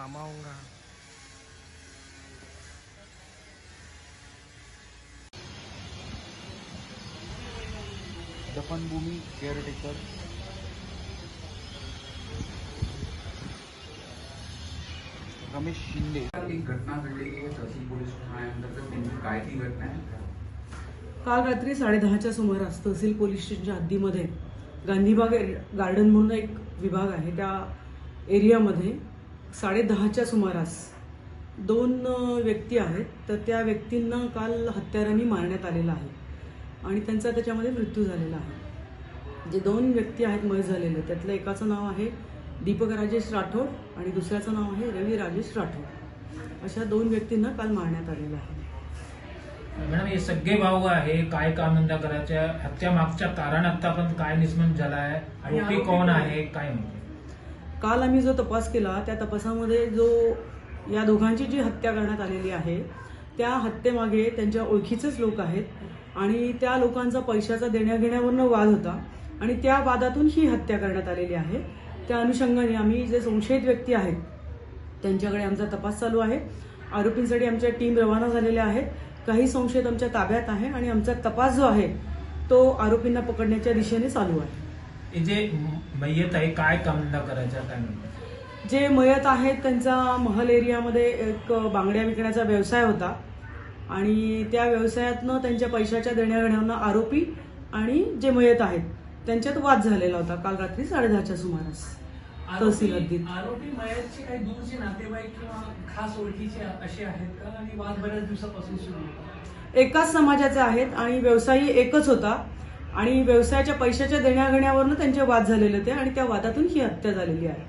मामा होऊंगा। दफनभूमी केअरटेकर रमेश शिंदे. एक घटना घडलेली आहे तहसील पोलीस ठाण्याअंतर्गत नेमकी काय ती घटना आहे? काल रात्री साडेदहाच्या सुमारास तहसील पोलीस स्टेशनच्या हद्दीमध्ये गांधीबाग एरि- गार्डन म्हणून एक विभाग आहे. त्या एरियामध्ये साडेदहाच्या सुमारास दोन व्यक्ती आहेत. तर त्या व्यक्तींना काल हत्यारांनी मारण्यात आलेलं आहे. आणि त्यांचा त्याच्यामध्ये मृत्यू झालेला आहे. जे दोन व्यक्ती आहेत मय झालेले त्यातलं एकाचं नाव आहे दीपक राजेश राठोड आणि दुसऱ्याचं नाव आहे रवी राजेश राठोड. अशा दोन व्यक्तींना काल मारण्यात आलेलं आहे. मॅडम हे सगळे भाऊ आहे काय कामधंदा करायच्या हत्या मागच्या कारण आतापर्यंत काय निष्पन्न झाला आहे आणि कोण? आहे काय म्हणते? काल आम्ही जो तपास केला त्या तपासामध्ये जो या दोघांची जी हत्या करण्यात आलेली आहे त्या हत्येमागे त्यांच्या ओळखीचेच लोक आहेत आणि त्या लोकांचा पैशाचा देण्याघेण्यावरनं वाद होता आणि त्या वादातून ही हत्या करण्यात आलेली आहे. त्या अनुषंगाने आम्ही जे संशयित व्यक्ती आहेत त्यांच्याकडे आमचा तपास चालू आहे. आरोपींसाठी आमच्या टीम रवाना झालेल्या आहेत. काही संशयित आमच्या ताब्यात आहे आणि आमचा तपास जो आहे तो आरोपींना पकडण्याच्या दिशेने चालू आहे. जे म- मय्यत आहे काय कामधंदा करायचा काय जे मयत आहेत त्यांचा महल एरियामध्ये एक बांगड्या विकण्याचा व्यवसाय होता. आणि त्या व्यवसायातनं त्यांच्या पैशाच्या देण्याघेण्यावरनं आरोपी आणि जे मयत आहेत त्यांच्यात वाद झालेला होता काल रात्री साडेदहाच्या सुमारास. तहसील हद्दीत आरोपी आरोपी मयतचे काही दूरचे नातेवाईक किंवा खास ओळखीचे असे आहेत का? आणि वाद बऱ्याच दिवसापासून सुरू होता. एकाच समाजाचे आहेत आणि व्यवसायी एकच होता. आणि व्यवसायाच्या पैशाच्या देण्याघेण्यावरनं त्यांचे वाद झालेले होते आणि त्या वादातून ही हत्या झालेली आहे.